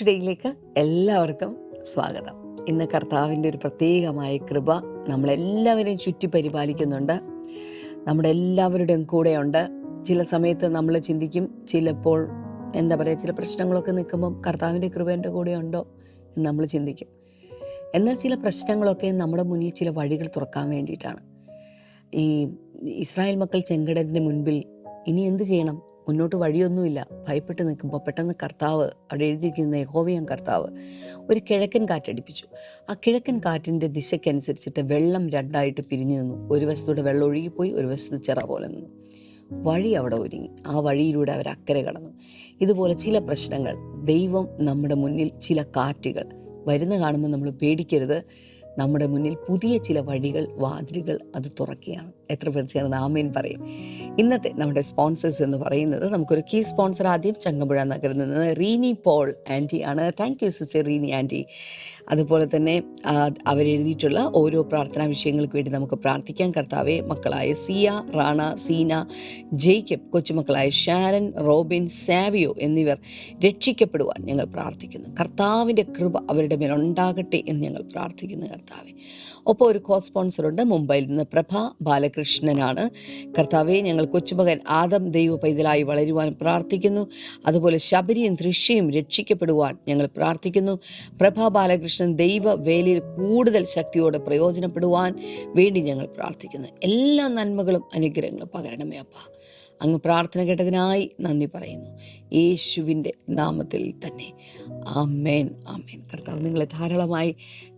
ടുഡേയിലേക്ക് എല്ലാവർക്കും സ്വാഗതം. ഇന്ന് കർത്താവിന്റെ ഒരു പ്രത്യേകമായ കൃപ നമ്മളെല്ലാവരെയും ചുറ്റി പരിപാലിക്കുന്നുണ്ട്. നമ്മുടെ എല്ലാവരുടെയും കൂടെയുണ്ട്. ചില സമയത്ത് നമ്മൾ ചിന്തിക്കും ചിലപ്പോൾ എന്താ പറയുക ചില പ്രശ്നങ്ങളൊക്കെ നിൽക്കുമ്പം കർത്താവിന്റെ കൃപ എന്റെ കൂടെ ഉണ്ടോ എന്ന് നമ്മൾ ചിന്തിക്കും. എന്നാൽ ചില പ്രശ്നങ്ങളൊക്കെ നമ്മുടെ മുന്നിൽ ചില വഴികൾ തുറക്കാൻ വേണ്ടിയിട്ടാണ്. ഈ ഇസ്രായേൽ മക്കൾ ചെങ്കടലിന്റെ മുൻപിൽ ഇനി എന്ത് ചെയ്യണം? മുന്നോട്ട് വഴിയൊന്നുമില്ല. ഭയപ്പെട്ട് നിൽക്കുമ്പോൾ പെട്ടെന്ന് കർത്താവ് അവിടെ എഴുതിയിരിക്കുന്ന യഹോവയം കർത്താവ് ഒരു കിഴക്കൻ കാറ്റടിപ്പിച്ചു. ആ കിഴക്കൻ കാറ്റിന്റെ ദിശയ്ക്കനുസരിച്ചിട്ട് വെള്ളം രണ്ടായിട്ട് പിരിഞ്ഞു നിന്നു. ഒരു വശത്തൂടെ വെള്ളം ഒഴുകിപ്പോയി ഒരു വശത്ത് ചിറ പോലെ നിന്നു. വഴി അവിടെ ഒരുങ്ങി. ആ വഴിയിലൂടെ അവർ അക്കരെ കടന്നു. ഇതുപോലെ ചില പ്രശ്നങ്ങൾ ദൈവം നമ്മുടെ മുന്നിൽ ചില കാറ്റുകൾ വരുന്ന കാണുമ്പോൾ നമ്മൾ പേടിക്കരുത്. നമ്മുടെ മുന്നിൽ പുതിയ ചില വഴികൾ വാതിലുകൾ അത് തുറക്കുകയാണ്. എത്ര പേർ ചേർന്ന് ആമേൻ പറയും. ഇന്നത്തെ നമ്മുടെ സ്പോൺസേഴ്സ് എന്ന് പറയുന്നത് നമുക്കൊരു കീ സ്പോൺസർ ആദ്യം ചങ്ങമ്പുഴ നഗറിൽ നിന്ന് റീനി പോൾ ആന്റി ആണ്. Thank you sister Reeni aunty അതുപോലെ തന്നെ അവരെഴുതിയിട്ടുള്ള ഓരോ പ്രാർത്ഥനാ വിഷയങ്ങൾക്ക് വേണ്ടി നമുക്ക് പ്രാർത്ഥിക്കാൻ കർത്താവെ മക്കളായ സിയ റാണ സീന ജേക്കബ് കൊച്ചുമക്കളായ ഷാരൻ റോബിൻ സാവിയോ എന്നിവർ രക്ഷിക്കപ്പെടുവാൻ ഞങ്ങൾ പ്രാർത്ഥിക്കുന്നു. കർത്താവിന്റെ കൃപ അവരുടെ മേലുണ്ടാകട്ടെ എന്ന് ഞങ്ങൾ പ്രാർത്ഥിക്കുന്നു കർത്താവെ. ഒപ്പം ഒരു കോ സ്പോൺസറുണ്ട് മുംബൈയിൽ നിന്ന് പ്രഭ ബാലകൃഷ്ണനാണ്. കർത്താവെ ഞങ്ങൾ കൊച്ചുമകൻ ആദം ദൈവ പൈതലായി വളരുവാൻ പ്രാർത്ഥിക്കുന്നു. അതുപോലെ ശബരിയും ദൃശ്യയും രക്ഷിക്കപ്പെടുവാൻ ഞങ്ങൾ പ്രാർത്ഥിക്കുന്നു. പ്രഭ ബാലകൃഷ്ണൻ ദൈവ വേലയിൽ കൂടുതൽ ശക്തിയോടെ പ്രയോജനപ്പെടുവാൻ വേണ്ടി ഞങ്ങൾ പ്രാർത്ഥിക്കുന്നു. എല്ലാ നന്മകളും അനുഗ്രഹങ്ങളും പകരണമേ അപ്പ. അങ്ങ് പ്രാർത്ഥന കേട്ടതിനായി നന്ദി പറയുന്നു. യേശുവിന്റെ നാമത്തിൽ തന്നെ. ആമേൻ ആമേൻ. കർത്താവ് നിങ്ങളെ ധാരാളമായി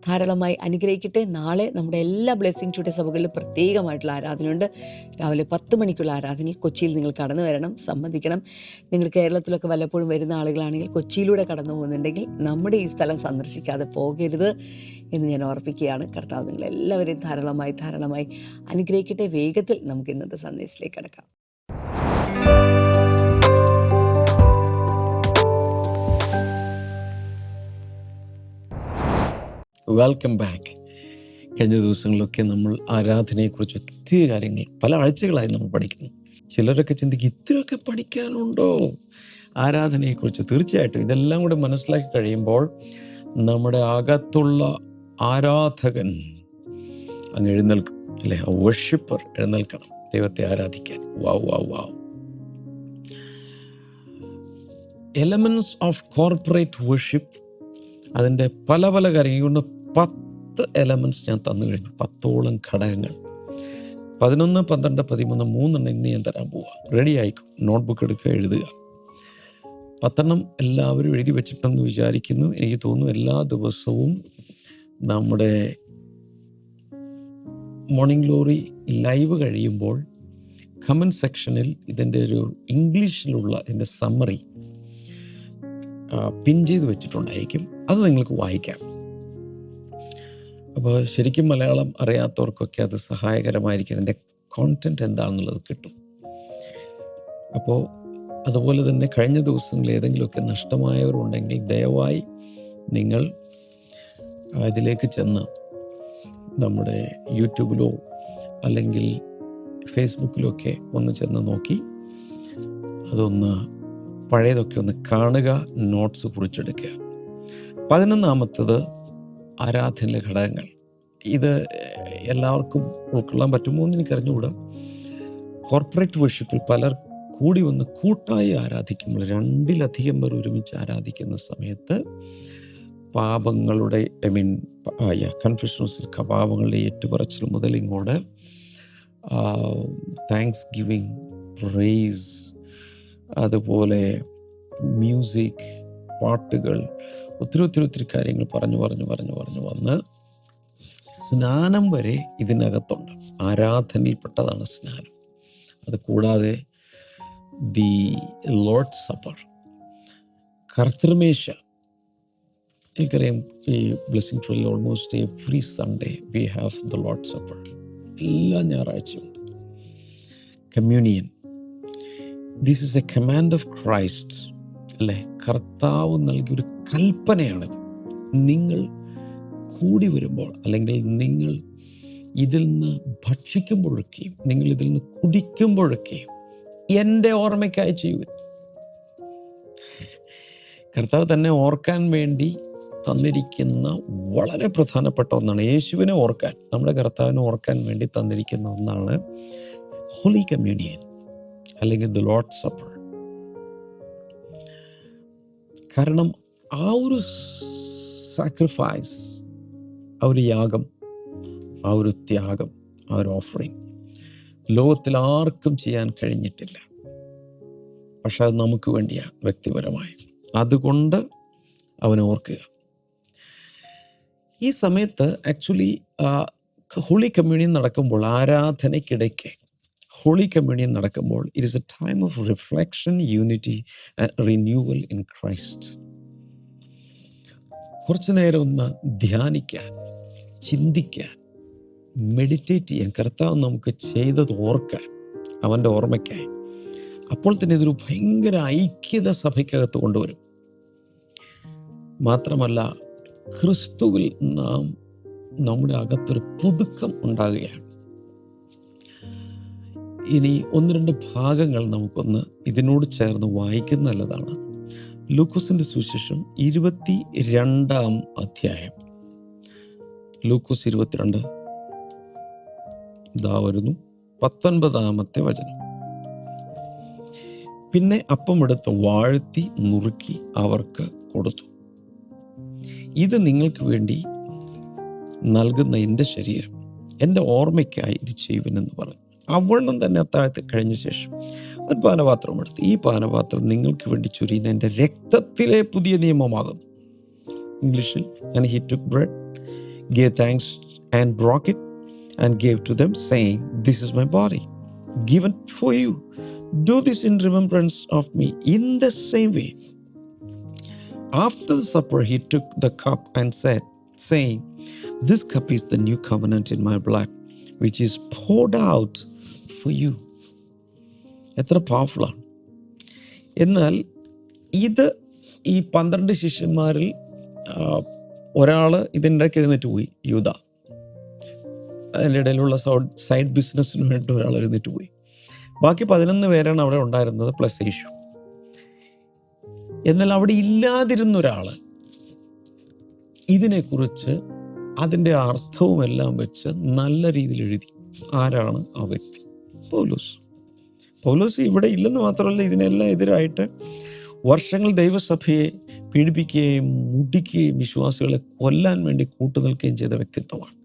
ധാരാളമായി അനുഗ്രഹിക്കട്ടെ. നാളെ നമ്മുടെ എല്ലാ ബ്ലെസ്സിങ് ടുഡേ സഭകളിലും പ്രത്യേകമായിട്ടുള്ള ആരാധനയുണ്ട്. രാവിലെ പത്ത് മണിക്കുള്ള ആരാധനയിൽ കൊച്ചിയിൽ നിങ്ങൾ കടന്നു വരണം സംബന്ധിക്കണം. നിങ്ങൾ കേരളത്തിലൊക്കെ വല്ലപ്പോഴും വരുന്ന ആളുകളാണെങ്കിൽ കൊച്ചിയിലൂടെ കടന്നു പോകുന്നുണ്ടെങ്കിൽ നമ്മുടെ ഈ സ്ഥലം സന്ദർശിക്കാതെ പോകരുത് എന്ന് ഞാൻ ഓർപ്പിക്കുകയാണ്. കർത്താവ് നിങ്ങളെല്ലാവരെയും ധാരാളമായി ധാരാളമായി അനുഗ്രഹിക്കട്ടെ. വേഗത്തിൽ നമുക്ക് ഇന്നത്തെ സന്ദേശത്തിലേക്ക് കിടക്കാം. വെൽക്കം ബാക്ക് കഴിഞ്ഞ ദിവസങ്ങളിലൊക്കെ നമ്മൾ ആരാധനയെക്കുറിച്ച് ഒത്തിരി കാര്യങ്ങൾ പല ആഴ്ചകളായി നമ്മൾ പഠിക്കുന്നു. ചിലരൊക്കെ ചിന്തിക്കും ഇത്രയൊക്കെ പഠിക്കാനുണ്ടോ? ആരാധനയെക്കുറിച്ച് തീർച്ചയായിട്ടും ഇതെല്ലാം കൂടെ മനസ്സിലാക്കി കഴിയുമ്പോൾ നമ്മുടെ അകത്തുള്ള ആരാധകൻ അങ്ങ് എഴുന്നേൽക്കും അല്ലെ? വർഷിപ്പർ എഴുന്നേൽക്കണം ദൈവത്തെ ആരാധിക്കാൻ. Wow wow wow elements of corporate worship അതിന്റെ പല പല കാര്യങ്ങൾ കൊണ്ട് പത്ത് എലമെന്റ്സ് ഞാൻ തന്നു കഴിഞ്ഞു. പത്തോളം ഘടകങ്ങൾ. പതിനൊന്ന് പന്ത്രണ്ട് പതിമൂന്ന് മൂന്നെണ്ണം ഇന്ന് ഞാൻ തരാൻ പോവാം. റെഡി ആയിക്കും? നോട്ട്ബുക്ക് എടുക്കുക എഴുതുക. പത്തെണ്ണം എല്ലാവരും എഴുതി വെച്ചിട്ടെന്ന് വിചാരിക്കുന്നു. എനിക്ക് തോന്നുന്നു എല്ലാ ദിവസവും നമ്മുടെ മോർണിംഗ് ഗ്ലോറി ലൈവ് കഴിയുമ്പോൾ കമന്റ് സെക്ഷനിൽ ഇതിന്റെ ഒരു ഇംഗ്ലീഷിലുള്ള ഇതിന്റെ സമ്മറി പിൻ ചെയ്ത് വെച്ചിട്ടുണ്ടായിരിക്കും. അത് നിങ്ങൾക്ക് വായിക്കാം. അപ്പോൾ ശരിക്കും മലയാളം അറിയാത്തവർക്കൊക്കെ അത് സഹായകരമായിരിക്കും. അതിന്റെ കോണ്ടന്റ് എന്താണെന്നുള്ളത് കിട്ടും. അപ്പോൾ അതുപോലെ തന്നെ കഴിഞ്ഞ ദിവസങ്ങളിൽ ഏതെങ്കിലുമൊക്കെ നഷ്ടമായവരുണ്ടെങ്കിൽ ദയവായി നിങ്ങൾ ഇതിലേക്ക് ചെന്ന് നമ്മുടെ യൂട്യൂബിലോ അല്ലെങ്കിൽ ഫേസ്ബുക്കിലോ ഒക്കെ ഒന്ന് ചെന്ന് നോക്കി അതൊന്ന് പഴയതൊക്കെ ഒന്ന് കാണുക നോട്ട്സ് കുറിച്ചെടുക്കുക. പതിനൊന്നാമത്തത് ആരാധന ഘടകങ്ങൾ. ഇത് എല്ലാവർക്കും ഉൾക്കൊള്ളാൻ പറ്റുമോ എന്ന് എനിക്ക് അറിഞ്ഞുകൂടാ കോർപ്പറേറ്റ് വർഷിപ്പിൽ പലർ കൂടി വന്ന് കൂട്ടായി ആരാധിക്കുമ്പോൾ രണ്ടിലധികം പേർ ഒരുമിച്ച് ആരാധിക്കുന്ന സമയത്ത് പാപങ്ങളുടെ ഐ മീൻ കൺഫ്യൂഷൻസ് പാപങ്ങളുടെ ഏറ്റുപറച്ചിൽ മുതൽ ഇങ്ങോട്ട് താങ്ക്സ് ഗിവിങ് റേസ് അതുപോലെ മ്യൂസിക് പാട്ടുകൾ ഒത്തിരി ഒത്തിരി ഒത്തിരി കാര്യങ്ങൾ പറഞ്ഞു പറഞ്ഞു പറഞ്ഞു പറഞ്ഞു വന്ന് സ്നാനം വരെ ഇതിനകത്തുണ്ട്. ആരാധനയിൽപ്പെട്ടതാണ് സ്നാനം. അത് കൂടാതെ ദി ലോഡ് സപ്പർ കർത്തൃമേശ. എനിക്കറിയാം ഈ blessing full almost every Sunday we have the lord supper. എല്ലാ ഞായറാഴ്ചയും communion. This is a command of Christ അല്ലേ? കർത്താവ് നൽകിയ ഒരു കൽപ്പനയാണിത്. നിങ്ങൾ കൂടി വരുമ്പോൾ അല്ലെങ്കിൽ നിങ്ങൾ ഇതിൽ നിന്ന് ഭക്ഷിക്കുമ്പോഴൊക്കെയും നിങ്ങൾ ഇതിൽ നിന്ന് കുടിക്കുമ്പോഴൊക്കെയും എന്റെ ഓർമ്മയ്ക്കായി ചെയ്യുക കർത്താവ് തന്നെ ഓർക്കാൻ വേണ്ടി തന്നിരിക്കുന്ന വളരെ പ്രധാനപ്പെട്ട ഒന്നാണ്. യേശുവിനെ ഓർക്കാൻ നമ്മുടെ കർത്താവിനെ ഓർക്കാൻ വേണ്ടി തന്നിരിക്കുന്ന ഒന്നാണ് ഹോളി കമ്മ്യൂണിയൻ അല്ലെങ്കിൽ ദ ലോഡ് സപ്പർ കാരണം ആ ഒരു സാക്രിഫൈസ് ആ ഒരു യാഗം ആ ഒരു ത്യാഗം ആ ഒരു ഓഫറിങ് ലോകത്തിൽ ആർക്കും ചെയ്യാൻ കഴിഞ്ഞിട്ടില്ല. പക്ഷെ അത് നമുക്ക് വേണ്ടിയാണ് വ്യക്തിപരമായി. അതുകൊണ്ട് അവനെ ഓർക്കുക. ഈ സമയത്ത് ആക്ച്വലി ഹോളി കമ്മ്യൂണിയൻ നടക്കുമ്പോൾ ആരാധനയ്ക്കിടയ്ക്ക് ഹോളി കമ്മ്യൂണിയൻ നടക്കുമ്പോൾ it is a time of reflection unity and renewal in Christ കുറച്ചു നേരം ഒന്ന് ധ്യാനിക്കാൻ ചിന്തിക്കാൻ മെഡിറ്റേറ്റ് ചെയ്യാൻ കർത്താവ് നമുക്ക് ചെയ്തത് ഓർക്കാൻ അവന്റെ ഓർമ്മയ്ക്കായി. അപ്പോൾ തന്നെ ഇതൊരു ഭയങ്കര ഐക്യത സഭയ്ക്കകത്ത് കൊണ്ടുവരും. മാത്രമല്ല ക്രിസ്തുവിൽ നാം നമ്മുടെ അകത്തൊരു പുതുക്കം ഉണ്ടാകുകയാണ്. ഇനി ഒന്ന് രണ്ട് ഭാഗങ്ങൾ നമുക്കൊന്ന് ഇതിനോട് ചേർന്ന് വായിക്കുന്ന നല്ലതാണ്. ലൂക്കോസിന്റെ സുശേഷം ഇരുപത്തി രണ്ടാം അധ്യായം. ലൂക്കോസ് ഇരുപത്തിരണ്ട്. ഇതാ വരുന്നു. പത്തൊൻപതാമത്തെ വചനം. പിന്നെ അപ്പമെടുത്ത് വാഴ്ത്തി നുറുക്കി അവർക്ക് കൊടുത്തു. ഇത് നിങ്ങൾക്ക് വേണ്ടി നൽകുന്ന എന്റെ ശരീരം എന്റെ ഓർമ്മയ്ക്കായി ഇത് ചെയ്യുവിനെന്ന് പറഞ്ഞു. അവണ്ണം തന്നെ അത്താഴത്തിൽ കഴിഞ്ഞ ശേഷം ഒരു പാനപാത്രം എടുത്ത് ഈ പാനപാത്രം നിങ്ങൾക്ക് വേണ്ടി ചൊരിയുന്ന എന്റെ രക്തത്തിലെ പുതിയ നിയമമാകുന്നു. ഇംഗ്ലീഷിൽ ഞാൻ he took bread Gave thanks and broke it and gave to them saying this is my body given for you do this in remembrance of me in the same way After the supper, he took the cup and said, saying, This cup is the new covenant in my blood, which is poured out for you. എത്ര പവർഫുള്ളാണ് എന്നാൽ ഇത് ഈ പന്ത്രണ്ട് ശിഷ്യന്മാരിൽ ഒരാൾ ഇതിന്റെ എഴുന്നേറ്റ് പോയി യൂത. അതിന്റെ ഇടയിലുള്ള സൈഡ് ബിസിനസ്സിന് വേണ്ടി ഒരാൾ എഴുന്നേറ്റ് പോയി. ബാക്കി പതിനൊന്ന് പേരാണ് അവിടെ ഉണ്ടായിരുന്നത് പ്ലസ് ഇഷ്യൂ എന്നാൽ അവിടെ ഇല്ലാതിരുന്ന ഒരാൾ ഇതിനെക്കുറിച്ച് അതിന്റെ അർത്ഥവും എല്ലാം വെച്ച് നല്ല രീതിയിൽ എഴുതി. ആരാണ് ആ വ്യക്തി? പൗലോസ്. പൗലോസ് ഇവിടെ ഇല്ലെന്ന് മാത്രമല്ല ഇതിനെല്ലാം എതിരായിട്ട് വർഷങ്ങൾ ദൈവസഭയെ പീഡിപ്പിക്കുകയും മുടിക്കുകയും വിശ്വാസികളെ കൊല്ലാൻ വേണ്ടി കൂട്ടുനിൽക്കുകയും ചെയ്ത വ്യക്തിത്വമാണ്.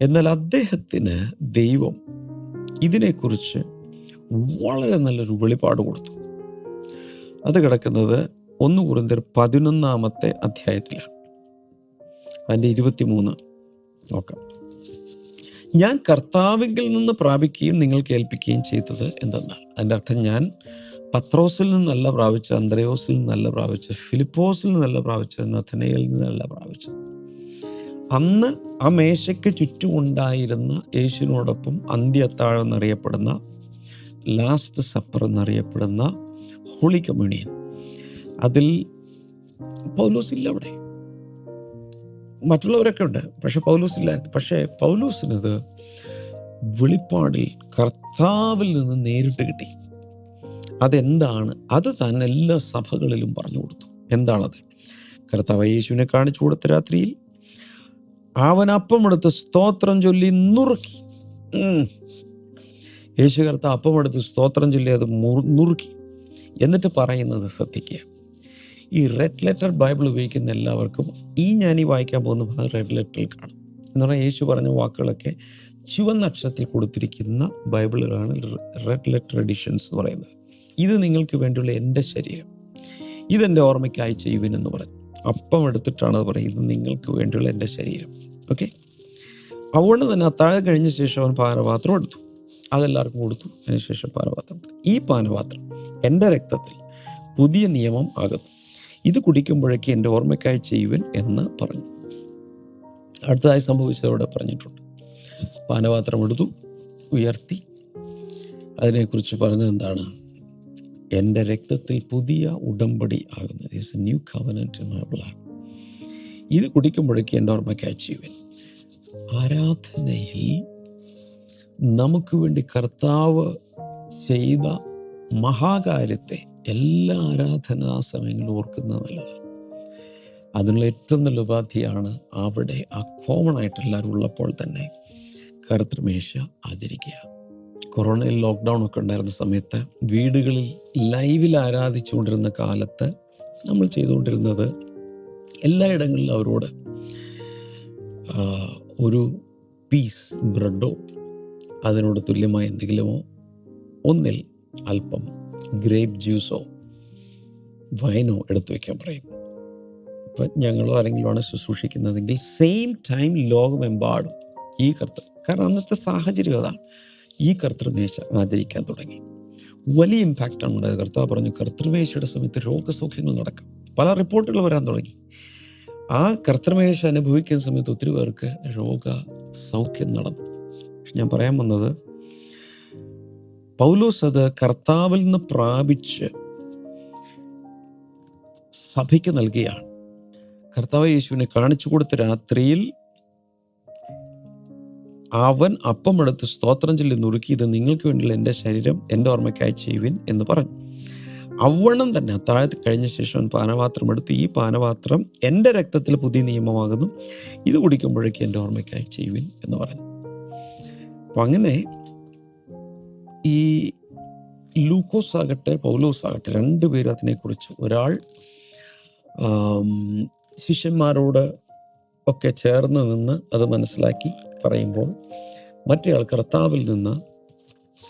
എന്നാൽ അദ്ദേഹത്തിന് ദൈവം ഇതിനെക്കുറിച്ച് വളരെ നല്ലൊരു വെളിപാട് കൊടുത്തു. അത് കിടക്കുന്നത് ഒന്ന് കുറിന്തർ പതിനൊന്നാമത്തെ അധ്യായത്തിലാണ്. അതിന്റെ ഇരുപത്തിമൂന്ന്. നോക്കാം. ഞാൻ കർത്താവിങ്കിൽ നിന്ന് പ്രാപിക്കുകയും നിങ്ങൾക്ക് ഏൽപ്പിക്കുകയും ചെയ്തത് എന്തെന്നാൽ അതിന്റെ അർത്ഥം ഞാൻ പത്രോസിൽ നിന്നല്ല പ്രാപിച്ച അന്ത്രയോസിൽ നിന്നല്ല പ്രാപിച്ച ഫിലിപ്പോസിൽ നിന്നല്ല പ്രാപിച്ച നഥനയിൽ നിന്നല്ല പ്രാപിച്ചത്. അന്ന് ആ മേശയ്ക്ക് ചുറ്റുമുണ്ടായിരുന്ന യേശുവിനോടൊപ്പം അന്ത്യത്താഴം എന്നറിയപ്പെടുന്ന ലാസ്റ്റ് സപ്പർ എന്നറിയപ്പെടുന്ന ഹോളി കമ്മ്യൂണിയൻ. അതിൽ പൗലോസ് ഇല്ല അവിടെ. മറ്റുള്ളവരൊക്കെ ഉണ്ട് പക്ഷെ പൗലോസ് ഇല്ലായിരുന്നു പക്ഷെ പൗലോസിനത് വെളിപ്പാടിൽ കർത്താവിൽ നിന്ന് നേരിട്ട് കിട്ടി. അതെന്താണ്? അത് താൻ എല്ലാ സഭകളിലും പറഞ്ഞു കൊടുത്തു. എന്താണത്? കർത്താവ് യേശുവിനെ കാണിച്ചു കൊടുത്ത രാത്രിയിൽ അവൻ അപ്പമെടുത്ത് സ്തോത്രം ചൊല്ലി നുറുക്കി. യേശു കർത്താവ് അപ്പമെടുത്ത് സ്തോത്രം ചൊല്ലി അത് നുറുക്കി. എന്നിട്ട് പറയുന്നത് ശ്രദ്ധിക്കുക. ഈ റെഡ് ലെറ്റർ ബൈബിൾ ഉപയോഗിക്കുന്ന എല്ലാവർക്കും ഈ ഞാൻ ഈ വായിക്കാൻ പോകുന്ന ഭാഗം റെഡ് ലെറ്ററിൽ കാണും. എന്ന് പറഞ്ഞാൽ യേശു പറഞ്ഞ വാക്കുകളൊക്കെ ചുവന്ന അക്ഷരത്തിൽ കൊടുത്തിരിക്കുന്ന ബൈബിളുകളാണ് റെഡ് ലെറ്റർ എഡിഷൻസ് എന്ന് പറയുന്നത്. ഇത് നിങ്ങൾക്ക് വേണ്ടിയുള്ള എന്റെ ശരീരം. ഇതെന്റെ ഓർമ്മയ്ക്കായി ചെയ്യുവിനെന്ന് പറഞ്ഞു. അപ്പം എടുത്തിട്ടാണ് അത് പറയുന്നത് നിങ്ങൾക്ക് വേണ്ടിയുള്ള എന്റെ ശരീരം. ഓക്കെ അതുകൊണ്ട് തന്നെ അത്താഴം കഴിഞ്ഞ ശേഷം അവൻ പാനപാത്രം എടുത്തു. അതെല്ലാവർക്കും കൊടുത്തു. അതിനുശേഷം പാനപാത്രം ഈ പാനപാത്രം എന്റെ രക്തത്തിൽ പുതിയ നിയമം ആകുന്നു ഇത് കുടിക്കുമ്പോഴേക്ക് എന്റെ ഓർമ്മയ്ക്കായി ചെയ്യുവൻ എന്ന് പറഞ്ഞു. അടുത്തതായി സംഭവിച്ചതോടെ പറഞ്ഞിട്ടുണ്ട്. പാനപാത്രം എടുത്തു ഉയർത്തി. അതിനെക്കുറിച്ച് പറഞ്ഞത് എന്താണ്? എന്റെ രക്തത്തിൽ പുതിയ ഉടമ്പടി ആകുന്നത്. Is a new covenant in my blood ഇത് കുടിക്കുമ്പോഴേക്ക് എന്റെ ഓർമ്മയ്ക്കായി ചെയ്യുവൻ. ആരാധനയിൽ നമുക്ക് വേണ്ടി കർത്താവ് ചെയ്ത മഹാകാര്യത്തെ എല്ലാ ആരാധനാ സമയങ്ങളും ഓർക്കുന്നത് നല്ലതാണ്. അതിനുള്ള ഏറ്റവും നല്ല ഉപാധിയാണ് അവിടെ ആ കോമൺ ആയിട്ട് എല്ലാവരും ഉള്ളപ്പോൾ തന്നെ കർത്തൃമേശ ആചരിക്കുക. കൊറോണയിൽ ലോക്ക്ഡൗൺ ഒക്കെ ഉണ്ടായിരുന്ന സമയത്ത് വീടുകളിൽ ലൈവിൽ ആരാധിച്ചുകൊണ്ടിരുന്ന കാലത്ത് നമ്മൾ ചെയ്തുകൊണ്ടിരുന്നത് എല്ലായിടങ്ങളിലും അവരോട് ഒരു പീസ് ബ്രെഡോ അതിനോട് തുല്യമായ എന്തെങ്കിലുമോ ഒന്നിൽ അല്പം ഗ്രേപ്പ് ജ്യൂസോ വൈനോ എടുത്തു വയ്ക്കാൻ പറയും. ഇപ്പം ഞങ്ങളോ ആരെങ്കിലുമാണ് ശുശ്രൂഷിക്കുന്നതെങ്കിൽ സെയിം ടൈം ലോകമെമ്പാടും ഈ കർത്തവ്യം. കാരണം അന്നത്തെ സാഹചര്യം അതാണ്. ഈ കർത്തൃമേശ ആചരിക്കാൻ തുടങ്ങി. വലിയ ഇമ്പാക്റ്റാണ് ഉണ്ടായത്. കർത്താവ് പറഞ്ഞു കർത്തൃമേശയുടെ സമയത്ത് രോഗസൗഖ്യങ്ങൾ നടക്കും. പല റിപ്പോർട്ടുകൾ വരാൻ തുടങ്ങി. ആ കർത്തൃമേശ അനുഭവിക്കുന്ന സമയത്ത് ഒത്തിരി പേർക്ക് രോഗ സൗഖ്യം നടന്നു ഞാൻ പറയാൻ വന്നത് പൗലോസ് അത് കർത്താവിൽ നിന്ന് പ്രാപിച്ച് സഭയ്ക്ക് നൽകിയാണ്. കർത്താവ് യേശുവിനെ കാണിച്ചു കൊടുത്ത രാത്രിയിൽ അവൻ അപ്പമെടുത്ത് സ്തോത്രം ചൊല്ലി നുറുക്കി ഇത് നിങ്ങൾക്ക് വേണ്ടിയുള്ള എന്റെ ശരീരം എന്റെ ഓർമ്മയ്ക്കായി ചെയ്യുവിൻ എന്ന് പറഞ്ഞു. അവണ്ണം തന്നെ അത്താഴത്ത് കഴിഞ്ഞ ശേഷം പാനപാത്രം എടുത്ത് ഈ പാനപാത്രം എന്റെ രക്തത്തിൽ പുതിയ നിയമമാകുന്നു. ഇത് കുടിക്കുമ്പോഴേക്ക് എന്റെ ഓർമ്മയ്ക്കായി ചെയ്യുവിൻ എന്ന് പറഞ്ഞു അപ്പം അങ്ങനെ ഈ ലൂക്കോസ് ആകട്ടെ പൗലോസ് ആകട്ടെ രണ്ടുപേരും അതിനെക്കുറിച്ച് ഒരാൾ ശിഷ്യന്മാരോട് ഒക്കെ ചേർന്ന് നിന്ന് അത് മനസ്സിലാക്കി. പറയുമ്പോൾ മറ്റേ കർത്താവിൽ നിന്ന്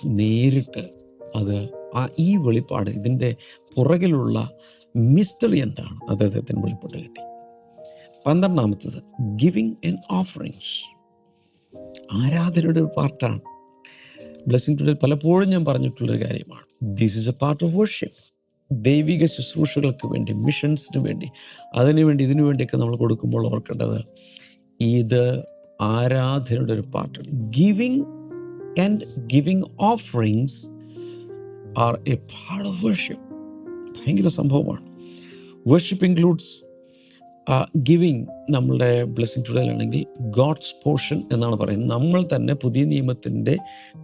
നേരിട്ട് അത് ആ ഈ വെളിപ്പാട് ഇതിന്റെ പുറകിലുള്ള മിസ്റ്ററി എന്താണ്? അദ്ദേഹത്തിന് വെളിപ്പെട്ട് കിട്ടി. പന്ത്രണ്ടാമത്തത് ഗിവിങ് ആൻഡ് ഓഫറിങ്സ് ആരാധനയുടെ ഒരു പാർട്ടാണ്. ബ്ലെസ്സിംഗ് ടുഡേ പലപ്പോഴും ഞാൻ പറഞ്ഞിട്ടുള്ളൊരു കാര്യമാണ്. This is a part of worship ദൈവിക ശുശ്രൂഷകൾക്ക് വേണ്ടി മിഷൻസിന് വേണ്ടി അതിനു വേണ്ടി ഇതിനു വേണ്ടിയൊക്കെ നമ്മൾ കൊടുക്കുമ്പോൾ ഓർക്കേണ്ടത് ഇത് ആരാധനയുടെ ഒരു part giving and giving offerings are a part of worship ഭയങ്കര സംഭവമാണ്. വർഷിപ്പ് ഇൻക്ലൂഡ്സ് ഗിവിങ് നമ്മളുടെ ബ്ലെസ്സിങ് ടുഡേയിലാണെങ്കിൽ ഗോഡ്സ് പോർഷൻ എന്നാണ് പറയുന്നത്. നമ്മൾ തന്നെ പുതിയ നിയമത്തിന്റെ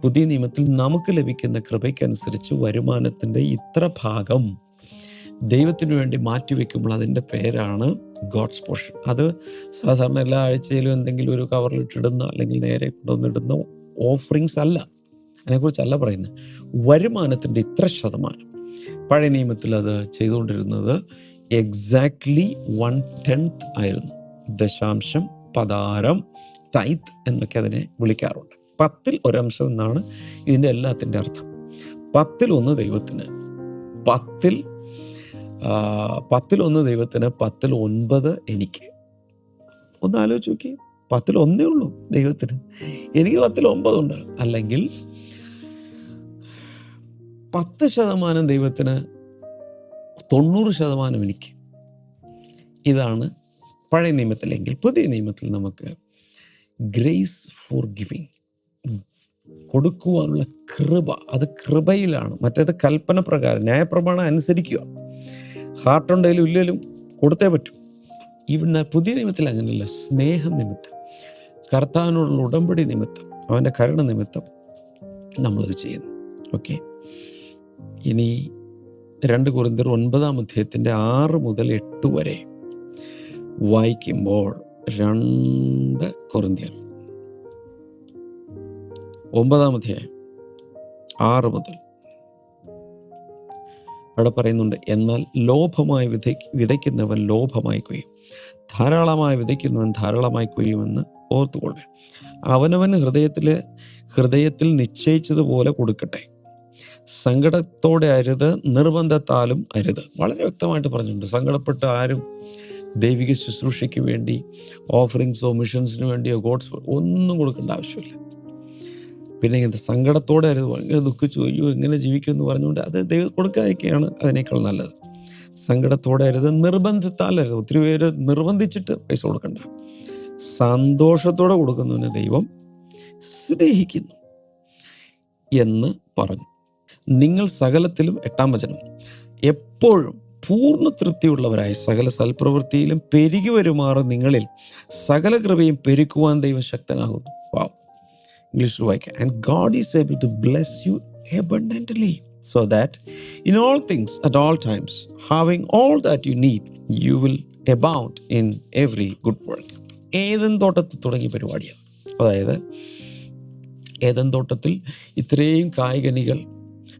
പുതിയ നിയമത്തിൽ നമുക്ക് ലഭിക്കുന്ന കൃപയ്ക്കനുസരിച്ച് വരുമാനത്തിന്റെ ഇത്ര ഭാഗം ദൈവത്തിനു വേണ്ടി മാറ്റിവെക്കുമ്പോൾ അതിന്റെ പേരാണ് ഗോഡ്സ് പോർഷൻ അത് സാധാരണ എല്ലാ ആഴ്ചയിലും എന്തെങ്കിലും ഒരു കവറിലിട്ടിടുന്ന അല്ലെങ്കിൽ നേരെ കൊണ്ടുവന്നിടുന്ന ഓഫറിങ്സ് അല്ല. അതിനെക്കുറിച്ചല്ല പറയുന്നത്. വരുമാനത്തിന്റെ ഇത്ര ശതമാനം. പഴയ നിയമത്തിൽ അത് ചെയ്തുകൊണ്ടിരുന്നത് എക്സാക്ട്ലി വൺ ടെൻത്ത് ആയിരുന്നു. ദശാംശം പതാരം ടൈത്ത് എന്നൊക്കെ അതിനെ വിളിക്കാറുണ്ട്. പത്തിൽ ഒരംശം എന്നാണ് ഇതിന്റെ എല്ലാത്തിന്റെ അർത്ഥം. പത്തിൽ ഒന്ന് ദൈവത്തിന്. പത്തിൽ ഒന്ന് ദൈവത്തിന് പത്തിൽ ഒൻപത് എനിക്ക്. ഒന്ന് ആലോചിച്ച് നോക്കി. പത്തിൽ ഒന്നേ ഉള്ളൂ ദൈവത്തിന്. എനിക്ക് പത്തിൽ ഒമ്പതുണ്ട് അല്ലെങ്കിൽ പത്ത് ശതമാനം ദൈവത്തിന് തൊണ്ണൂറ് ശതമാനം എനിക്ക്. ഇതാണ് പഴയ നിയമത്തിലെങ്കിൽ പുതിയ നിയമത്തിൽ നമുക്ക് ഗ്രേസ് ഫോർ ഗിവിങ് കൊടുക്കുവാനുള്ള കൃപ. അത് കൃപയിലാണ്. മറ്റേത് കൽപ്പന പ്രകാരം ന്യായപ്രമാണം അനുസരിക്കുക. ഹാർട്ടുണ്ടെങ്കിലും ഇല്ലെങ്കിലും കൊടുത്തേ പറ്റൂ. ഇവിടുന്ന് പുതിയ നിമിത്തത്തിൽ അങ്ങനെയല്ല സ്നേഹം നിമിത്തം കർത്താവിനോടുള്ള ഉടമ്പടി നിമിത്തം അവന്റെ കരുണ നിമിത്തം നമ്മളത് ചെയ്യുന്നു. ഓക്കെ ഇനി രണ്ട് കുറിന്തർ ഒൻപതാം അധ്യായത്തിന്റെ ആറ് മുതൽ എട്ട് വരെ വായിക്കുമ്പോൾ രണ്ട് കുറിന്തിയർ ഒമ്പതാം അധ്യായം ആറ് മുതൽ അവിടെ പറയുന്നുണ്ട് എന്നാൽ ലോഭമായി വിതയ് വിതയ്ക്കുന്നവൻ ലോഭമായി കൊയ്യും. ധാരാളമായി വിതയ്ക്കുന്നവൻ ധാരാളമായി കൊയ്യുമെന്ന് ഓർത്തുകൊള്ളേ അവനവൻ ഹൃദയത്തിൽ ഹൃദയത്തിൽ നിശ്ചയിച്ചതുപോലെ കൊടുക്കട്ടെ. സങ്കടത്തോടെ അരുത് നിർബന്ധത്താലും അരുത്. വളരെ വ്യക്തമായിട്ട് പറഞ്ഞിട്ടുണ്ട്. സങ്കടപ്പെട്ട് ആരും ദൈവിക ശുശ്രൂഷയ്ക്ക് വേണ്ടി ഓഫറിങ്സോ മിഷൻസിന് വേണ്ടിയോ ഗോഡ്സ് ഒന്നും കൊടുക്കേണ്ട ആവശ്യമില്ല. പിന്നെ ഇങ്ങനത്തെ സങ്കടത്തോടെ അത് ഭയങ്കര ദുഃഖിച്ചു അയ്യോ എങ്ങനെ ജീവിക്കും എന്ന് പറഞ്ഞുകൊണ്ട് അത് ദൈവം കൊടുക്കാതിരിക്കുകയാണ് അതിനേക്കാൾ നല്ലത്. സങ്കടത്തോടെ അരുത് നിർബന്ധത്താൽ അരുത് ഒത്തിരി പേര് നിർബന്ധിച്ചിട്ട് പൈസ കൊടുക്കണ്ട. സന്തോഷത്തോടെ കൊടുക്കുന്നതിന് ദൈവം സ്നേഹിക്കുന്നു എന്ന് പറഞ്ഞു. നിങ്ങൾ സകലത്തിലും എട്ടാം വചനം. എപ്പോഴും പൂർണ തൃപ്തിയുള്ളവരായി സകല സൽപ്രവൃത്തിയിലും പെരുകി വരുമാറും നിങ്ങളിൽ സകല കൃപയും പെരുക്കുവാൻ ദൈവം ശക്തനാകുന്നു. വാവ് ഇംഗ്ലീഷിൽ വായിക്കാം and God is able to bless you abundantly so that in all things at all times having all that you need you will abound in every good work. ഏതൻ തോട്ടത്തിൽ തുടങ്ങിയ പരിപാടിയാണ് അതായത് ഏതൻ തോട്ടത്തിൽ ഇത്രയും കായികനികൾ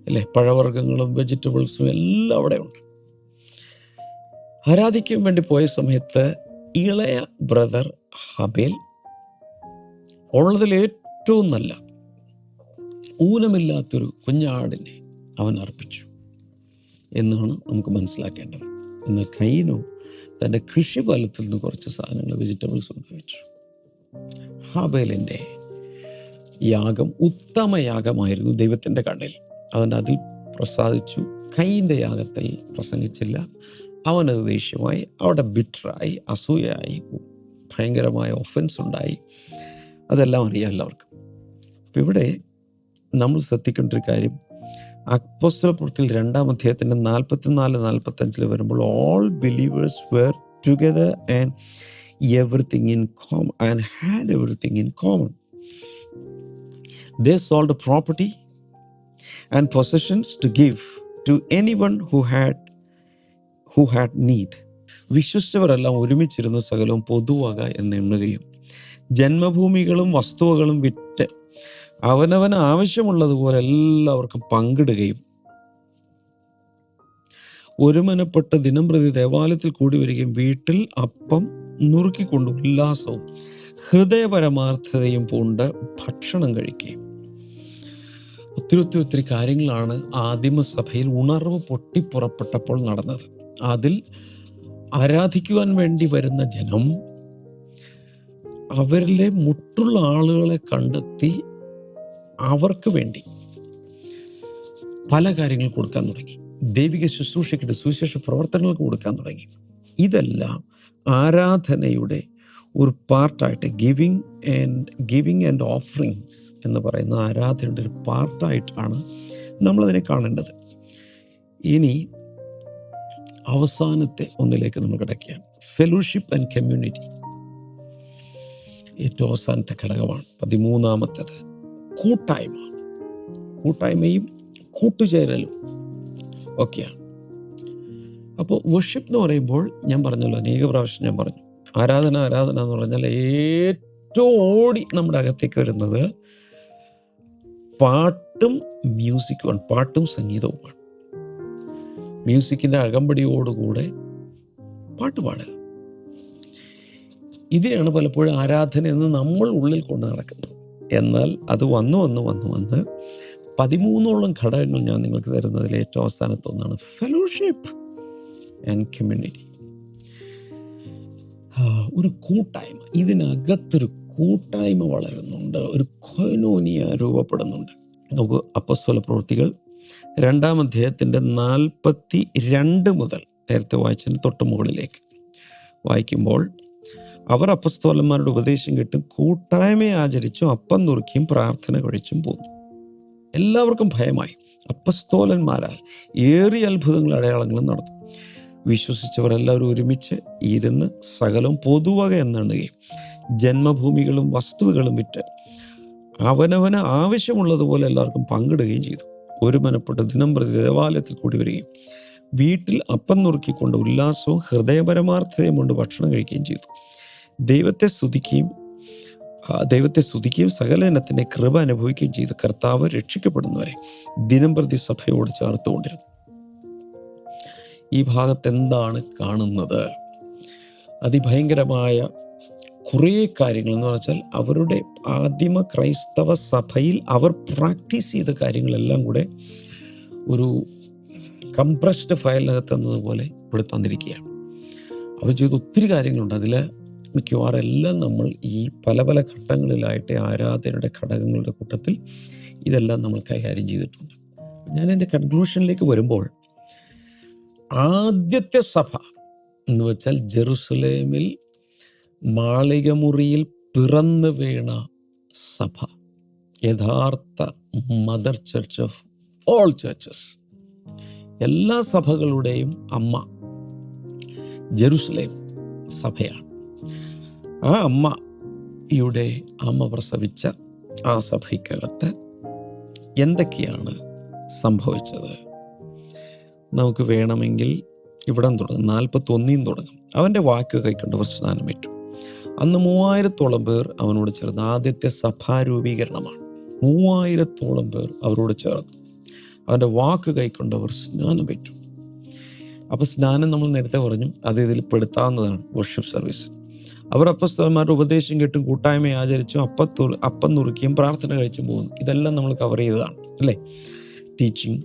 അല്ലേ പഴവർഗങ്ങളും വെജിറ്റബിൾസും എല്ലാം അവിടെ ഉണ്ട്. ആരാധിക്കാൻ വേണ്ടി പോയ സമയത്ത് ഇളയ ബ്രദർ ഹബേൽ ഉള്ളതിൽ ഏറ്റവും നല്ല ഊനമില്ലാത്തൊരു കുഞ്ഞാടിനെ അവൻ അർപ്പിച്ചു എന്നാണ് നമുക്ക് മനസ്സിലാക്കേണ്ടത്. എന്നാൽ കൈനോ തന്റെ കൃഷിഫലത്തിൽ നിന്ന് കുറച്ച് സാധനങ്ങൾ വെജിറ്റബിൾസ് ഉപയോഗിച്ചു ഹാബേലിന്റെ യാഗം ഉത്തമ യാഗമായിരുന്നു ദൈവത്തിന്റെ കണ്ണിൽ. അവൻ അതിൽ പ്രസാദിച്ചു. കൈന്റെ യാഗത്തിൽ പ്രസംഗിച്ചില്ല. അവനത് ദേഷ്യമായി അവിടെ ബിറ്ററായി അസൂയായി ഭയങ്കരമായ ഒഫൻസ് ഉണ്ടായി. അതെല്ലാം അറിയാം എല്ലാവർക്കും. അപ്പം ഇവിടെ നമ്മൾ ശ്രദ്ധിക്കേണ്ട ഒരു കാര്യം അപ്പോസ്തലപ്രവൃത്തിയിൽ രണ്ടാം അധ്യായത്തിന്റെ നാൽപ്പത്തിനാല് നാൽപ്പത്തഞ്ചിൽ വരുമ്പോൾ all believers were together and everything in common and had everything in common they sold property and possessions to give to any one who had who had need വിശ്വസിച്ചവരെല്ലാം ഒരുമിച്ചിരുന്ന സകലവും പൊതുവക എന്ന് എണ്ണുകയും ജന്മഭൂമികളും വസ്തുവകളും വിറ്റ് അവനവന് ആവശ്യമുള്ളതുപോലെ എല്ലാവർക്കും പങ്കിടുകയും ഒരുമനപ്പെട്ട് ദിനം പ്രതി ദേവാലയത്തിൽ കൂടി വരികയും വീട്ടിൽ അപ്പം നുറുക്കിക്കൊണ്ട് ഉല്ലാസവും ഹൃദയപരമാർത്ഥതയും പൂണ്ട് ഭക്ഷണം കഴിക്കുകയും. ഒത്തിരി ഒത്തിരി ഒത്തിരി കാര്യങ്ങളാണ് ആദിമസഭയിൽ ഉണർവ് പൊട്ടിപ്പുറപ്പെട്ടപ്പോൾ നടന്നത്. അതിൽ ആരാധിക്കുവാൻ വേണ്ടി വരുന്ന ജനം അവരിലെ മുട്ടുള്ള ആളുകളെ കണ്ടെത്തി അവർക്ക് വേണ്ടി പല കാര്യങ്ങൾ കൊടുക്കാൻ തുടങ്ങി. ദൈവിക ശുശ്രൂഷയ്ക്കിട്ട് സുവിശേഷ പ്രവർത്തനങ്ങൾക്ക് കൊടുക്കാൻ തുടങ്ങി. ഇതെല്ലാം ആരാധനയുടെ ഒരു പാർട്ടായിട്ട് giving and giving and offerings എന്ന് പറയുന്ന ആരാധനയുടെ ഒരു പാർട്ടായിട്ടാണ് നമ്മളതിനെ കാണേണ്ടത്. ഇനി അവസാനത്തെ ഒന്നിലേക്ക് നമ്മൾ കിടക്കുകയാണ്. ഫെലോഷിപ്പ് ആൻഡ് കമ്മ്യൂണിറ്റി ഏറ്റവും അവസാനത്തെ ഘടകമാണ്. പതിമൂന്നാമത്തേത് കൂട്ടായ്മ. കൂട്ടായ്മയും കൂട്ടുചേരലും ഒക്കെയാണ്. അപ്പോൾ വർഷിപ്പ് എന്ന് പറയുമ്പോൾ ഞാൻ പറഞ്ഞല്ലോ അനേക പ്രാവശ്യം ഞാൻ പറഞ്ഞു. ആരാധന ആരാധന എന്ന് പറഞ്ഞാൽ ഏറ്റവും ഓടി നമ്മുടെ അകത്തേക്ക് വരുന്നത് പാട്ടും മ്യൂസിക്കുമാണ് പാട്ടും സംഗീതവുമാണ്. മ്യൂസിക്കിന്റെ അകമ്പടിയോടുകൂടെ പാട്ട് പാടുക. ഇതിനാണ് പലപ്പോഴും ആരാധന എന്ന് നമ്മൾ ഉള്ളിൽ കൊണ്ട് നടക്കുന്നത്. എന്നാൽ അത് വന്നു വന്ന് വന്ന് വന്ന് പതിമൂന്നോളം ഘടകങ്ങൾ ഞാൻ നിങ്ങൾക്ക് തരുന്നതിൽ ഏറ്റവും അവസാനത്തെ ഒന്നാണ് ഫെലോഷിപ്പ് ആൻഡ് കമ്മ്യൂണിറ്റി ഒരു കൂട്ടായ്മ. ഇതിനകത്തൊരു കൂട്ടായ്മ വളരുന്നുണ്ട്. ഒരു കൊനോനിയ രൂപപ്പെടുന്നുണ്ട്. നമുക്ക് അപ്പസ്വല പ്രവൃത്തികൾ രണ്ടാം അധ്യായത്തിന്റെ നാൽപ്പത്തി രണ്ട് മുതൽ നേരത്തെ വായിച്ചതിന് തൊട്ട് മുകളിലേക്ക് വായിക്കുമ്പോൾ അവർ അപ്പസ്തോലന്മാരുടെ ഉപദേശം കിട്ടും കൂട്ടായ്മയെ ആചരിച്ചും അപ്പം നുറുക്കിയും പ്രാർത്ഥന കഴിച്ചും പോന്നു. എല്ലാവർക്കും ഭയമായി. അപ്പസ്തോലന്മാരാൽ ഏറിയ അത്ഭുതങ്ങൾ അടയാളങ്ങളും നടന്നു. വിശ്വസിച്ചവരെല്ലാവരും ഒരുമിച്ച് ഇരുന്ന് സകലം പൊതുവക എന്നെണ്ണുകയും ജന്മഭൂമികളും വസ്തുവകളും വിറ്റ് അവനവന് ആവശ്യമുള്ളതുപോലെ എല്ലാവർക്കും പങ്കിടുകയും ചെയ്തു. ഒരു മനപ്പെട്ട് ദിനം പ്രതി ദേവാലയത്തിൽ കൂടി വരികയും വീട്ടിൽ അപ്പം നുറുക്കിക്കൊണ്ട് ഉല്ലാസവും ഹൃദയപരമാർത്ഥതയും കൊണ്ട് ഭക്ഷണം കഴിക്കുകയും ചെയ്തു. ദൈവത്തെ സ്തുതിക്കുകയും ദൈവത്തെ സ്തുതിക്കുകയും സകല ഇനത്തിന്റെ കൃപ അനുഭവിക്കുകയും ചെയ്ത് കർത്താവ് രക്ഷിക്കപ്പെടുന്നവരെ ദിനം പ്രതി സഭയോട് ചേർത്തുകൊണ്ടിരുന്നു. ഈ ഭാഗത്ത് എന്താണ് കാണുന്നത്? അതിഭയങ്കരമായ കുറേ കാര്യങ്ങൾ എന്ന് പറഞ്ഞാൽ അവരുടെ ആദിമ ക്രൈസ്തവ സഭയിൽ അവർ പ്രാക്ടീസ് ചെയ്ത കാര്യങ്ങളെല്ലാം കൂടെ ഒരു കംപ്രസ്ഡ് ഫയലിനകത്ത് എന്നതുപോലെ ഇവിടെ തന്നിരിക്കുകയാണ്. അവർ ചെയ്ത ഒത്തിരി കാര്യങ്ങളുണ്ട്. അതിൽ മിക്കവാറും എല്ലാം നമ്മൾ ഈ പല പല ഘട്ടങ്ങളിലായിട്ട് ആരാധനയുടെ ഘടകങ്ങളുടെ കൂട്ടത്തിൽ ഇതെല്ലാം നമ്മൾ കൈകാര്യം ചെയ്തിട്ടുണ്ട്. ഞാൻ എന്റെ കൺക്ലൂഷനിലേക്ക് വരുമ്പോൾ ആദ്യത്തെ സഭ എന്ന് വെച്ചാൽ ജെറുസലേമിൽ മാളികമുറിയിൽ പിറന്നു വീണ സഭ. യഥാർത്ഥ mother church of all churches എല്ലാ സഭകളുടെയും അമ്മ ജെറുസലേം സഭയാണ്. ആ അമ്മയുടെ അമ്മ പ്രസവിച്ച ആ സഭയ്ക്കകത്ത് എന്തൊക്കെയാണ് സംഭവിച്ചത്? നമുക്ക് വേണമെങ്കിൽ ഇവിടം തുടങ്ങും. നാൽപ്പത്തി ഒന്നിന്ന് തുടങ്ങും. അവന്റെ വാക്ക് കൈക്കൊണ്ട് പ്രസ്ഥാനം ഏറ്റു അന്ന് മൂവായിരത്തോളം പേർ അവനോട് ചേർന്ന് ആദ്യത്തെ സഭാരൂപീകരണമാണ്. മൂവായിരത്തോളം പേർ അവരോട് ചേർന്നു. അവന്റെ വാക്ക് കൈക്കൊണ്ട് അവർ സ്നാനം പറ്റും അപ്പോൾ സ്നാനം നമ്മൾ നേരത്തെ പറഞ്ഞു അത് ഇതിൽ പെടുത്താവുന്നതാണ് വർഷിപ്പ് സർവീസ് അവർ അപ്പസ്തലന്മാരുടെ ഉപദേശം കേട്ടും കൂട്ടായ്മ ആചരിച്ചും അപ്പത്തു അപ്പം നുറുക്കിയും പ്രാർത്ഥന കഴിച്ചും പോകുന്നു. ഇതെല്ലാം നമ്മൾ കവർ ചെയ്തതാണ് അല്ലേ? ടീച്ചിങ്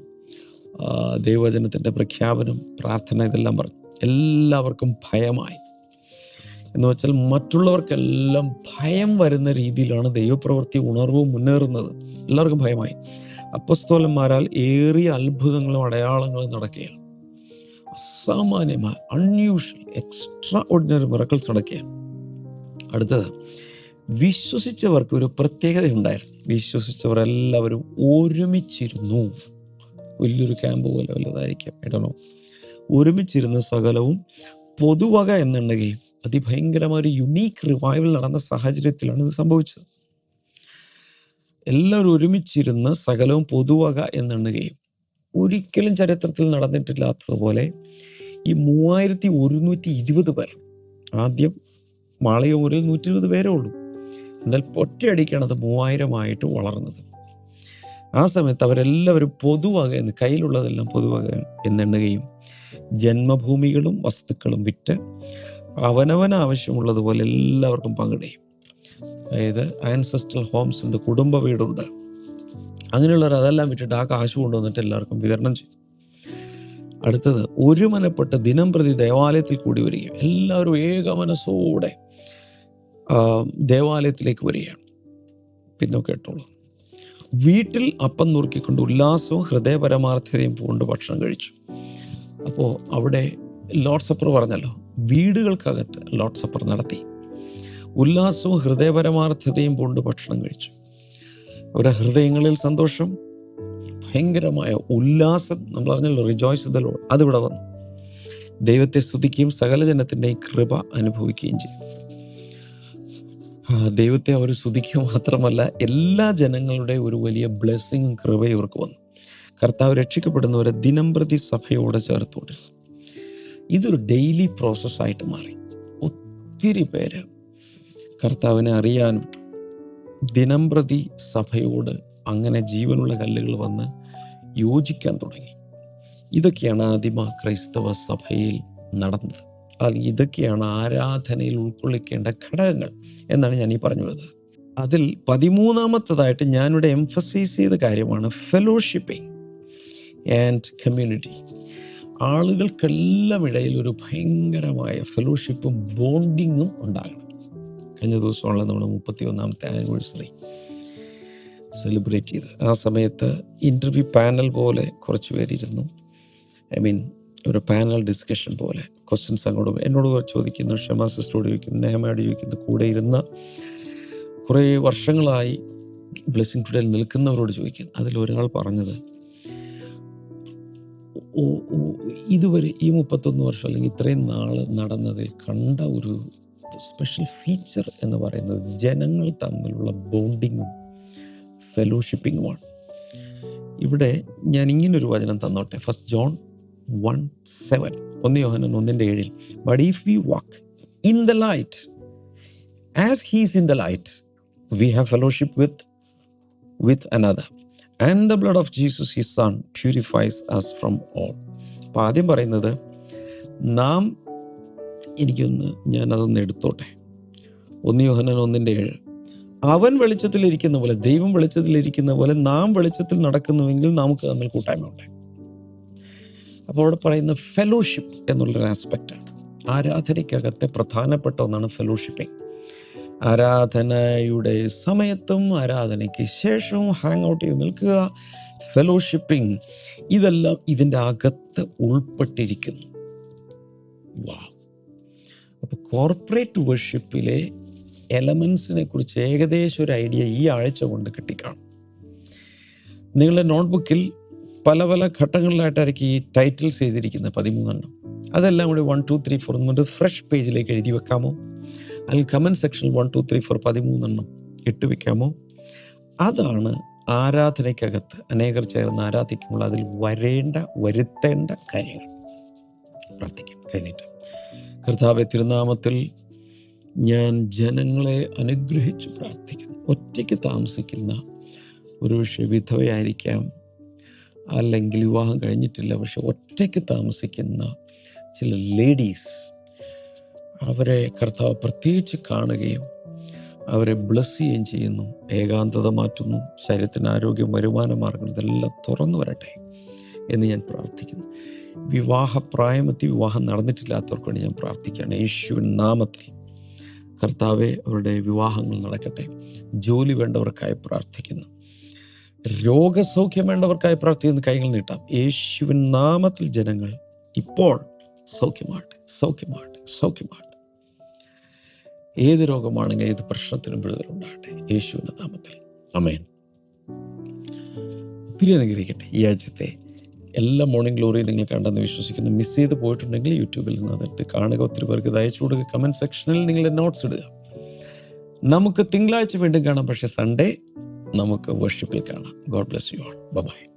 ദൈവവചനത്തിന്റെ പ്രഖ്യാപനം പ്രാർത്ഥന ഇതെല്ലാം പറഞ്ഞു. എല്ലാവർക്കും ഭയമായി. എന്ന് വെച്ചാൽ മറ്റുള്ളവർക്കെല്ലാം ഭയം വരുന്ന രീതിയിലാണ് ദൈവപ്രവൃത്തി ഉണർവ് മുന്നേറുന്നത്. എല്ലാവർക്കും ഭയമായി. അപ്പസ്തോലന്മാരാൽ ഏറിയ അത്ഭുതങ്ങളും അടയാളങ്ങളും നടക്കുകയാണ്. അസാമാന്യമായ അൺയൂഷ്വൽ എക്സ്ട്രാ ഓർഡിനറി മിറക്കിൾസ് നടക്കുകയാണ്. അടുത്തത്. വിശ്വസിച്ചവർക്ക് ഒരു പ്രത്യേകത ഉണ്ടായിരുന്നു. വിശ്വസിച്ചവർ എല്ലാവരും ഒരുമിച്ചിരുന്നു. വലിയൊരു ക്യാമ്പ് പോലെ വല്ലതായിരിക്കാം ഇടണോ ഒരുമിച്ചിരുന്ന സകലവും പൊതുവക എന്നുണ്ടെങ്കിൽ അതിഭയങ്കരമായ ഒരു യുണീക്ക് റിവൈവൽ നടന്ന സാഹചര്യത്തിലാണ് ഇത് സംഭവിച്ചത്. എല്ലാവരും ഒരുമിച്ചിരുന്ന സകലവും പൊതുവക എന്നുണ്ടെങ്കിൽ ഒരിക്കലും ചരിത്രത്തിൽ നടന്നിട്ടില്ലാത്തതുപോലെ ഈ മൂവായിരത്തി ഒരുന്നൂറ്റി ഇരുപത് പേർ ആദ്യം മാളയൂരിൽ നൂറ്റി ഇരുപത് പേരേ ഉള്ളൂ. എന്നാൽ ഒറ്റയടിക്കാണ് അത് മൂവായിരമായിട്ട് വളർന്നത്. ആ സമയത്ത് അവരെല്ലാവരും പൊതുവക എന്ന് കയ്യിലുള്ളതെല്ലാം പൊതുവക എന്നെണ്ണുകയും ജന്മഭൂമികളും വസ്തുക്കളും വിറ്റ് അവനവന് ആവശ്യമുള്ളതുപോലെ എല്ലാവർക്കും പങ്കിടുകയും. അതായത് ആൻസസ്ട്രൽ ഹോംസ് ഉണ്ട് കുടുംബ വീടുണ്ട്. അങ്ങനെയുള്ളവർ അതെല്ലാം വിട്ടിട്ട് ആ കാശ് കൊണ്ടുവന്നിട്ട് എല്ലാവർക്കും വിതരണം ചെയ്തു. അടുത്തത് ഒരു മനപ്പെട്ട് ദിനം പ്രതി ദേവാലയത്തിൽ കൂടി വരികയും എല്ലാവരും ഏക മനസ്സോടെ ദേവാലയത്തിലേക്ക് വരികയാണ്. പിന്നെ കേട്ടോളൂ. വീട്ടിൽ അപ്പം നുറുക്കിക്കൊണ്ട് ഉല്ലാസവും ഹൃദയപരമാർത്ഥതയും പൂണ്ട് ഭക്ഷണം കഴിച്ചു. അപ്പോൾ അവിടെ ലോഡ് സപ്പർ പറഞ്ഞല്ലോ വീടുകൾക്കകത്ത് ലോഡ് സപ്പർ നടത്തി. ഉല്ലാസവും ഹൃദയപരമാർത്ഥതയും പൂണ്ട് ഭക്ഷണം കഴിച്ചു. അവരുടെ ഹൃദയങ്ങളിൽ സന്തോഷം ഭയങ്കരമായ ഉല്ലാസം നമ്മൾ പറഞ്ഞല്ലോ റിജോയ്സ് ദ അതിവിടെ വന്നു. ദൈവത്തെ സ്തുതിക്കുകയും സകല ജനത്തിന്റെയും കൃപ അനുഭവിക്കുകയും ചെയ്യും ദൈവത്തെ അവർ സ്തുതിക്കുക മാത്രമല്ല എല്ലാ ജനങ്ങളുടെ ഒരു വലിയ ബ്ലെസ്സിങ്ങും കൃപയും ഇവർക്ക് വന്നു. കർത്താവ് രക്ഷിക്കപ്പെടുന്നവരെ ദിനം പ്രതി സഭയോടെ ചേർത്തോട് ഇതൊരു ഡെയിലി പ്രോസസ്സായിട്ട് മാറി. ഒത്തിരി പേര് കർത്താവിനെ അറിയാനും ദിനം പ്രതി സഭയോട് അങ്ങനെ ജീവനുള്ള കല്ലുകൾ വന്ന് യോജിക്കാൻ തുടങ്ങി. ഇതൊക്കെയാണ് ആദിമ ക്രൈസ്തവ സഭയിൽ നടന്നത്. അല്ലെങ്കിൽ ഇതൊക്കെയാണ് ആരാധനയിൽ ഉൾക്കൊള്ളിക്കേണ്ട ഘടകങ്ങൾ. എന്നാണ് ഞാൻ ഈ പറഞ്ഞുള്ളത് അതിൽ പതിമൂന്നാമത്തതായിട്ട് ഞാനിവിടെ എംഫസൈസ് ചെയ്ത കാര്യമാണ് ഫെലോഷിപ്പിംഗ് ആൻഡ് കമ്മ്യൂണിറ്റി ആളുകൾക്കെല്ലാം ഇടയിൽ ഒരു ഭയങ്കരമായ ഫെലോഷിപ്പും ബോണ്ടിങ്ങും ഉണ്ടാകണം. കഴിഞ്ഞ ദിവസമുള്ള നമ്മുടെ മുപ്പത്തി ഒന്നാമത്തെ ആനിവേഴ്സറി സെലിബ്രേറ്റ് ചെയ്ത് ആ സമയത്ത് ഇന്റർവ്യൂ പാനൽ പോലെ കുറച്ച് പേരിരുന്നു. ഐ മീൻ ഒരു പാനൽ ഡിസ്കഷൻ പോലെ. ക്വസ്റ്റ്യൻസ് അങ്ങോട്ട് എന്നോട് ചോദിക്കുന്നു ക്ഷമ സിസ്റ്ററോട് ചോദിക്കുന്നു നെഹമയോട് ചോദിക്കുന്നു കൂടെ ഇരുന്ന കുറേ വർഷങ്ങളായി ബ്ലെസ്സിങ് ടുഡേയിൽ നിൽക്കുന്നവരോട് ചോദിക്കുന്നു. അതിൽ ഒരാൾ പറഞ്ഞത് "ഓ- ഓ- ഇതുവരെ ഈ മുപ്പത്തൊന്ന് വർഷം അല്ലെങ്കിൽ ഇത്രയും നാൾ നടന്നതിൽ കണ്ട ഒരു സ്പെഷ്യൽ ഫീച്ചർ എന്ന് പറയുന്നത് ജനങ്ങൾ തമ്മിലുള്ള ബോണ്ടിങ്ങും ഫെലോഷിപ്പിങ്ങുമാണ് ഇവിടെ ഞാൻ ഇങ്ങനൊരു വചനം തന്നോട്ടെ. ഫസ്റ്റ് ജോൺ വൺ സെവൻ ഒന്ന് യോഹനൻ ഒന്നിന്റെ ഏഴിൽ but if we walk in the light as he's in the light we have fellowship with with another and the blood of Jesus his son purifies us from all അപ്പം ആദ്യം പറയുന്നത് നാം എനിക്കൊന്ന് ഞാനതൊന്ന് എടുത്തോട്ടെ. ഒന്ന് യോഹനൻ ഒന്നിന്റെ ഏഴ് അവൻ വെളിച്ചത്തിലിരിക്കുന്ന പോലെ ദൈവം വെളിച്ചത്തിലിരിക്കുന്ന പോലെ നാം വെളിച്ചത്തിൽ നടക്കുന്നുവെങ്കിൽ നമുക്ക് തമ്മിൽ കൂട്ടായ്മ ഉണ്ട്. അപ്പോൾ അവിടെ പറയുന്ന ഫെലോഷിപ്പ് എന്നുള്ളൊരു ആസ്പെക്റ്റാണ് ആരാധനയ്ക്കകത്തെ പ്രധാനപ്പെട്ട ഒന്നാണ് ഫെലോഷിപ്പിംഗ് ആരാധനയുടെ സമയത്തും ആരാധനയ്ക്ക് ശേഷവും ഹാങ് ഔട്ട് ചെയ്ത് നിൽക്കുക ഫെലോഷിപ്പിംഗ് ഇതെല്ലാം ഇതിന്റെ അകത്ത് ഉൾപ്പെട്ടിരിക്കുന്നു. വാ അപ്പോൾ കോർപ്പറേറ്റ് വർഷിപ്പിലെ എലമെൻസിനെ കുറിച്ച് ഏകദേശം ഒരു ഐഡിയ ഈ ആഴ്ച കൊണ്ട് കിട്ടിക്കാണും. നിങ്ങളുടെ നോട്ട്ബുക്കിൽ പല പല ഘട്ടങ്ങളിലായിട്ടായിരിക്കും ഈ ടൈറ്റിൽസ് ചെയ്തിരിക്കുന്നത് പതിമൂന്നെണ്ണം. അതെല്ലാം കൂടി വൺ ടു ത്രീ ഫോർ എന്നിട്ട് ഫ്രഷ് പേജിലേക്ക് എഴുതി വെക്കാമോ? അല്ലെങ്കിൽ കമന്റ് സെക്ഷനിൽ വൺ ടു ത്രീ ഫോർ പതിമൂന്നെണ്ണം ഇട്ട് വെക്കാമോ? അതാണ് ആരാധനയ്ക്കകത്ത് അനേകർ ചേർന്ന് ആരാധിക്കുമ്പോൾ അതിൽ വരേണ്ട വരുത്തേണ്ട കാര്യങ്ങൾ. പ്രാർത്ഥിക്കാം. കഴിഞ്ഞിട്ട് കർത്താവ് തിരുനാമത്തിൽ ഞാൻ ജനങ്ങളെ അനുഗ്രഹിച്ച് പ്രാർത്ഥിക്കുന്നു. ഒറ്റയ്ക്ക് താമസിക്കുന്ന ഒരു വിധവയായിരിക്കാം അല്ലെങ്കിൽ വിവാഹം കഴിഞ്ഞിട്ടില്ല പക്ഷെ ഒറ്റയ്ക്ക് താമസിക്കുന്ന ചില ലേഡീസ് അവരെ കർത്താവ് പ്രത്യേകിച്ച് കാണുകയും അവരെ ബ്ലസ് ചെയ്യുകയും ചെയ്യുന്നു. ഏകാന്തത മാറ്റുന്നു. ശരീരത്തിന് ആരോഗ്യം വരുമാന മാർഗം ഇതെല്ലാം തുറന്നു വരട്ടെ എന്ന് ഞാൻ പ്രാർത്ഥിക്കുന്നു. വിവാഹ പ്രായമെത്തി വിവാഹം നടന്നിട്ടില്ലാത്തവർക്ക് വേണ്ടി ഞാൻ പ്രാർത്ഥിക്കുകയാണ്. യേശുവിൻ നാമത്തിൽ കർത്താവെ അവരുടെ വിവാഹങ്ങൾ നടക്കട്ടെ. ജോലി വേണ്ടവർക്കായി പ്രാർത്ഥിക്കുന്നു. രോഗസൗഖ്യം വേണ്ടവർക്കായി പ്രാർത്ഥിക്കുന്ന കൈകൾ നീട്ടാം. യേശുവിൻ നാമത്തിൽ ജനങ്ങൾ ഇപ്പോൾ സൗഖ്യമാകട്ടെ സൗഖ്യമാകട്ടെ സൗഖ്യമാകട്ടെ. ഏത് രോഗമാണെങ്കിൽ ഏത് പ്രശ്നത്തിനും വിടുതലുണ്ടാകട്ടെ യേശുവിന്റെ നാമത്തിൽ. അമേൻ ഒത്തിരി അനുഗ്രഹിക്കട്ടെ. ഈ ആഴ്ചത്തെ എല്ലാ മോർണിംഗ് ഗ്ലോറി നിങ്ങൾ കണ്ടെന്ന് വിശ്വസിക്കുന്നു. മിസ് ചെയ്ത് പോയിട്ടുണ്ടെങ്കിൽ യൂട്യൂബിൽ നിന്ന് അതെടുത്ത് കാണുക. ഒത്തിരി പേർക്ക് അയച്ചു കൊടുക്കുക. കമന്റ് സെക്ഷനിൽ നിങ്ങളുടെ നോട്ട്സ് ഇടുക. നമുക്ക് തിങ്കളാഴ്ച വീണ്ടും കാണാം. പക്ഷേ സൺഡേ നമുക്ക് വർഷിപ്പിൽ കാണാം. God bless you all bye